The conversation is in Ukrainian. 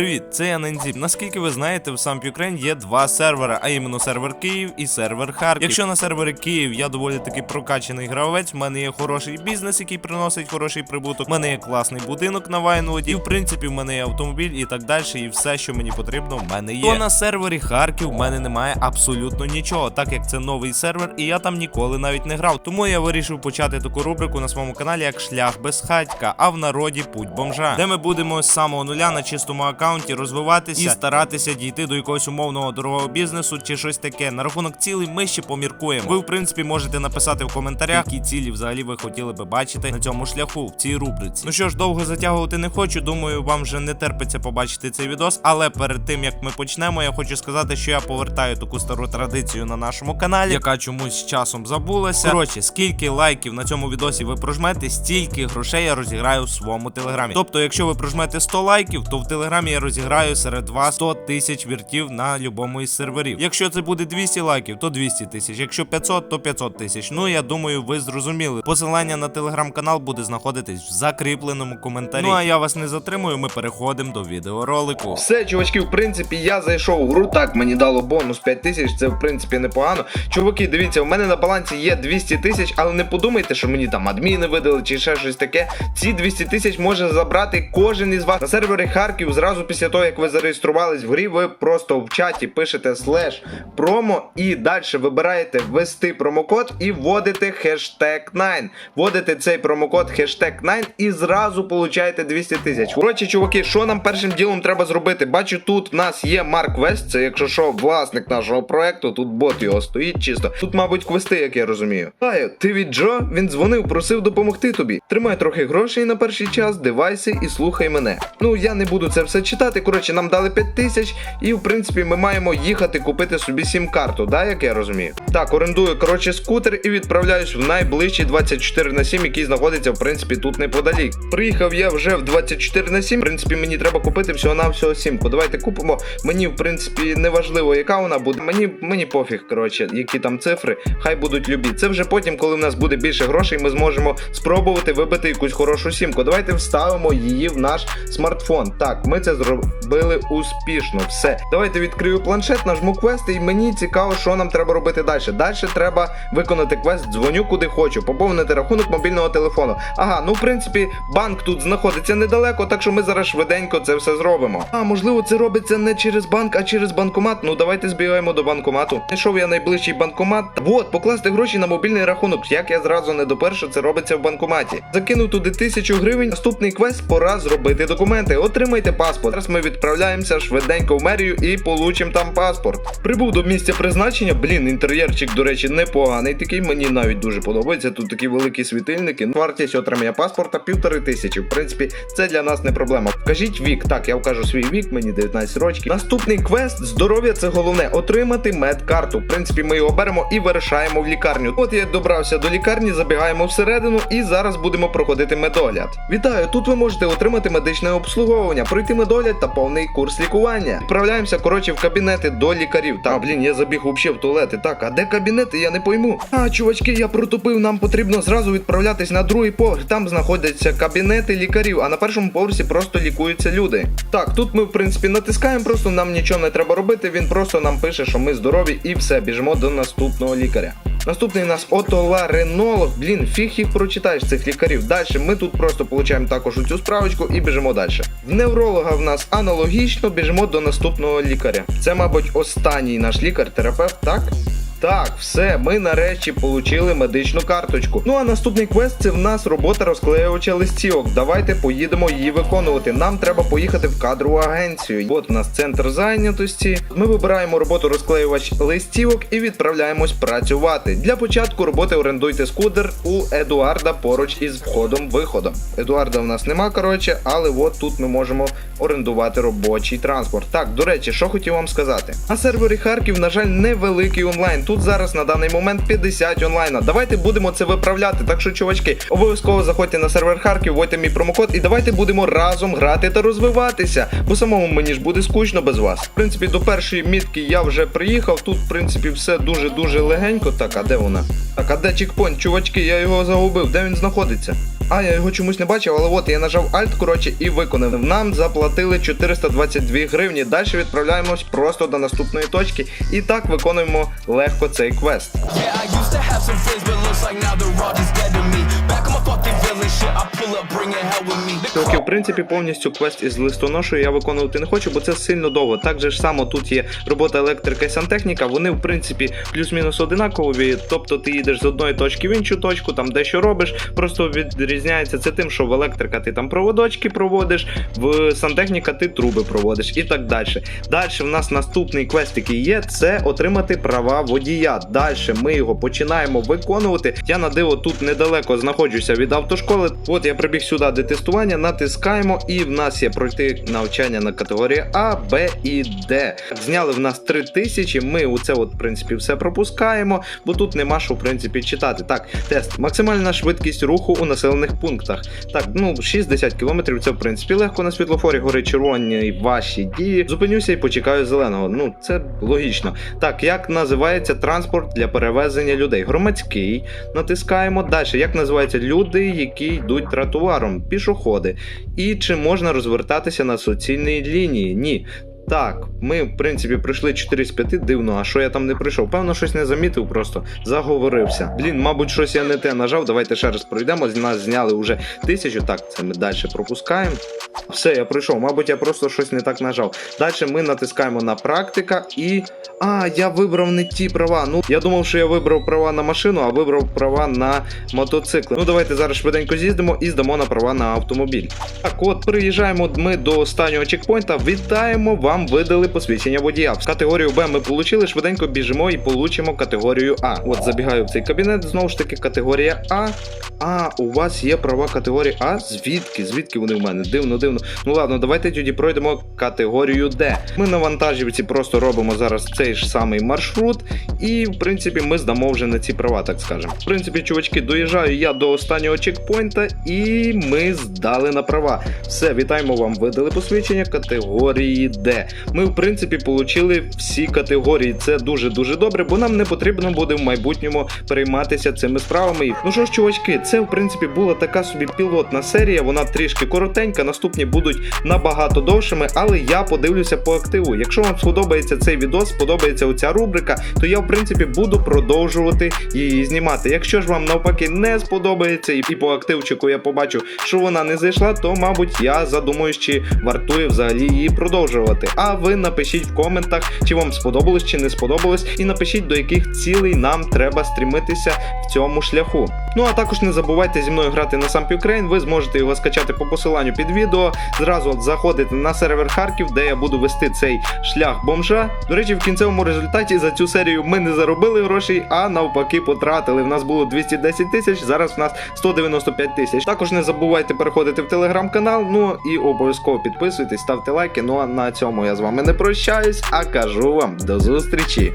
привіт! Це я Нензіп. Наскільки ви знаєте, в сам Ukraine є два сервери, а іменно сервер Київ і сервер Харків. Якщо на сервері Київ я доволі таки прокачаний гравець, в мене є хороший бізнес, який приносить хороший прибуток. В мене є класний будинок на Вайнвуді, і в принципі в мене є автомобіль і так далі, і все, що мені потрібно, в мене є. То на сервері Харків в мене немає абсолютно нічого, так як це новий сервер, і я там ніколи навіть не грав. Тому я вирішив почати таку рубрику на своєму каналі як шлях без хатька, а в народі путь бомжа, де ми будемо з самого нуля на чистому аккаунті розвиватися і старатися дійти до якогось умовного дорогого бізнесу чи щось таке. На рахунок цілей ми ще поміркуємо. Ви, в принципі, можете написати в коментарях, які цілі взагалі ви хотіли би бачити на цьому шляху в цій рубриці. Ну що ж, довго затягувати не хочу. Думаю, вам вже не терпиться побачити цей відос. Але перед тим як ми почнемо, я хочу сказати, що я повертаю таку стару традицію на нашому каналі, яка чомусь з часом забулася. Коротше, скільки лайків на цьому відосі ви прожмете, стільки грошей я розіграю в своєму телеграмі. Тобто, якщо ви прожмете 100 лайків, то в телеграмі я розіграю серед вас 100 тисяч віртів на любому із серверів. Якщо це буде 200 лайків, то 200 тисяч. Якщо 500, то 500 тисяч. Ну я думаю, ви зрозуміли. Посилання на телеграм-канал буде знаходитись в закріпленому коментарі. Ну а я вас не затримую. Ми переходимо до відеоролику. Все, чувачки, в принципі, я зайшов в гру. Так, мені дало бонус 5 тисяч, це в принципі непогано. Чуваки, дивіться, у мене на балансі є 200 тисяч, але не подумайте, що мені там адміни видали чи ще щось таке. Ці 200 тисяч може забрати кожен із вас на сервері Харків. Зразу після того, як ви зареєструвались в грі, ви просто в чаті пишете слеш промо і далі вибираєте ввести промокод і вводите хештег 9. Вводите цей промокод хештег 9 і зразу получаєте 200 тисяч. Коротше, чуваки, що нам першим ділом треба зробити? Бачу, тут в нас є Марк Вест, це якщо що, власник нашого проекту, тут бот його стоїть чисто. Тут, мабуть, квести, як я розумію. Ти від Джо? Він дзвонив, просив допомогти тобі. Тримай трохи грошей на перший час, девайси і слухай мене. Ну я не буду це все читати. Коротше, нам дали 5 тисяч, і в принципі ми маємо їхати купити собі сім-карту, да, як я розумію. Так, орендую коротше скутер і відправляюсь в найближчий 24 на 7, який знаходиться в принципі тут неподалік. Приїхав я вже в 24 на 7. В принципі, мені треба купити всього на всього сімку. Давайте купимо. Мені в принципі не важливо, яка вона буде. Мені мені пофіг, коротше, які там цифри, хай будуть любі. Це вже потім, коли в нас буде більше грошей, ми зможемо спробувати вибити якусь хорошу сімку. Давайте вставимо її в наш смартфон. Так, ми це зробили успішно. Все. Давайте відкрию планшет, нажму квести, і мені цікаво, що нам треба робити далі. Далі треба виконати квест, дзвоню куди хочу, поповнити рахунок мобільного телефону. Ага, ну в принципі, банк тут знаходиться недалеко, так що ми зараз швиденько це все зробимо. А можливо, це робиться не через банк, а через банкомат. Ну давайте збігаємо до банкомату. Знайшов я найближчий банкомат. Вот, покласти гроші на мобільний рахунок. Як я зразу не допер, що це робиться в банкоматі. Закинув туди тисячу гривень. Наступний квест пора зробити документи. Отримайте паспорт. Зараз ми відправляємося швиденько в мерію і получимо там паспорт. Прибув до місця призначення. Блін, інтер'єрчик, до речі, непоганий. Такий мені навіть дуже подобається. Тут такі великі світильники. Ну, Вартість отримання паспорта півтори тисячі. В принципі, це для нас не проблема. Вкажіть вік. Так, я вкажу свій вік, мені 19 років. Наступний квест здоров'я це головне. Отримати медкарту. В принципі, ми його беремо і вирішаємо в лікарню. От я добрався до лікарні, забігаємо всередину і зараз будемо проходити медогляд. Вітаю! Тут ви можете отримати медичне обслуговування, пройти медогляд та повний курс лікування. Відправляємося, коротше, в кабінети до лікарів. Та блін, я забіг взагалі в туалети. Так, а де кабінети? Я не пойму. А, чувачки, я протупив. Нам потрібно зразу відправлятись на другий поверх. Там знаходяться кабінети лікарів, а на першому поверсі просто лікуються люди. Так, тут ми в принципі натискаємо, просто нам нічого не треба робити. Він просто нам пише, що ми здорові, і все, біжимо до наступного лікаря. Наступний у нас отоларинолог. Блін, фіг їх прочитаєш цих лікарів. Далі ми тут просто получаємо також цю справочку і біжимо далі. В невролога в нас аналогічно біжимо до наступного лікаря. Це, мабуть, останній наш лікар-терапевт, так? Так, все, ми нарешті отримали медичну карточку. Ну а наступний квест це в нас робота розклеювача листівок. Давайте поїдемо її виконувати. Нам треба поїхати в кадрову агенцію. От у нас центр зайнятості. Ми вибираємо роботу розклеювач листівок і відправляємось працювати. Для початку роботи орендуйте скутер у Едуарда поруч із входом-виходом. Едуарда в нас нема, коротше, але от тут ми можемо орендувати робочий транспорт. Так, до речі, що хотів вам сказати. На сервері Харків, на жаль, невеликий онлайн. Тут зараз на даний момент 50 онлайна. Давайте будемо це виправляти. Так що, чувачки, обов'язково заходьте на сервер Харків, вводьте мій промокод, і давайте будемо разом грати та розвиватися. Бо самому мені ж буде скучно без вас. В принципі, до першої мітки я вже приїхав. Тут, в принципі, все дуже-дуже легенько. Так, а де вона? Так, а де чекпоінт, чувачки, я його загубив. Де він знаходиться? А, я його чомусь не бачив, але от я нажав Alt, коротше, і виконав. Нам заплатили 422 гривні. Далі відправляємось просто до наступної точки. І так виконуємо легко цей квест. Yeah, Тільки, в принципі, повністю квест із листоношою я виконувати не хочу, бо це сильно довго. Так же ж само тут є робота електрика і сантехніка. Вони, в принципі, плюс-мінус одинакові. Тобто ти їдеш з одної точки в іншу точку, там дещо робиш. Просто відрізняється це тим, що в електрика ти там проводочки проводиш, в сантехніка ти труби проводиш і так далі. Далі в нас наступний квест, який є, це отримати права водія. Далі ми його починаємо виконувати. Я на диво тут недалеко знаходжуся від автошколи. От я прибіг сюди до тестування, натискаємо, і в нас є пройти навчання на категорії А, Б і Д. Зняли в нас 3000, Ми у це, от, в принципі, все пропускаємо, бо тут нема що в принципі читати. Так, тест. Максимальна швидкість руху у населених пунктах. Так, ну 60 км це в принципі легко на світлофорі горить червоні ваші дії. Зупинюся і почекаю зеленого. Ну це логічно. Так, як називається транспорт для перевезення людей? Громадський. Натискаємо далі. Як називаються люди, які йдуть тротуаром? Пішоходи. І чи можна розвертатися на суцільній лінії? Ні. Так, ми, в принципі, пройшли 4 з 5, дивно, а що я там не пройшов? Певно, щось не замітив, просто заговорився. Блін, мабуть, щось я не те нажав. Давайте ще раз пройдемо. Нас зняли вже тисячу. Так, це ми далі пропускаємо. Все, я пройшов. Мабуть, я просто щось не так нажав. Далі ми натискаємо на практика і. А, я вибрав не ті права. Ну, я думав, що я вибрав права на машину, а вибрав права на мотоцикли. Ну, давайте зараз швиденько з'їздимо і здамо на права на автомобіль. Так, от приїжджаємо ми до останнього чекпоінта. Вітаємо! Вам видали посвідчення водія. В категорію Б ми отримали, швиденько біжимо і получимо категорію А. От забігаю в цей кабінет, знову ж таки, категорія А. А, у вас є права категорії А? Звідки? Звідки вони в мене? Дивно, дивно. Ну ладно, давайте тоді пройдемо категорію Д. Ми на вантажівці просто робимо зараз цей ж самий маршрут, і в принципі ми здамо вже на ці права, так скажемо. В принципі, чувачки, доїжджаю я до останнього чекпоінта, і ми здали на права. Все, вітаємо вам. Видали посвідчення категорії Д. Ми, в принципі, отримали всі категорії. Це дуже дуже добре, бо нам не потрібно буде в майбутньому перейматися цими справами. Ну що ж, чувачки, це в принципі була така собі пілотна серія. Вона трішки коротенька. Наступні будуть набагато довшими, але я подивлюся по активу. Якщо вам сподобається цей відос, сподобається оця рубрика, то я в принципі буду продовжувати її знімати. Якщо ж вам навпаки не сподобається, і по активчику я побачу, що вона не зайшла, то мабуть я задумаюсь, чи вартує взагалі її продовжувати. А ви напишіть в коментах, чи вам сподобалось, чи не сподобалось, і напишіть до яких цілей нам треба стрімитися в цьому шляху. Ну а також не забувайте зі мною грати на сам Ukraine, ви зможете його скачати по посиланню під відео. Зразу заходите на сервер Харків, де я буду вести цей шлях бомжа. До речі, в кінцевому результаті за цю серію ми не заробили грошей, а навпаки потратили. В нас було 210 тисяч, зараз в нас 195 тисяч. Також не забувайте переходити в телеграм-канал. Ну і обов'язково підписуйтесь, ставте лайки. Ну а на цьому я з вами не прощаюсь, а кажу вам до зустрічі.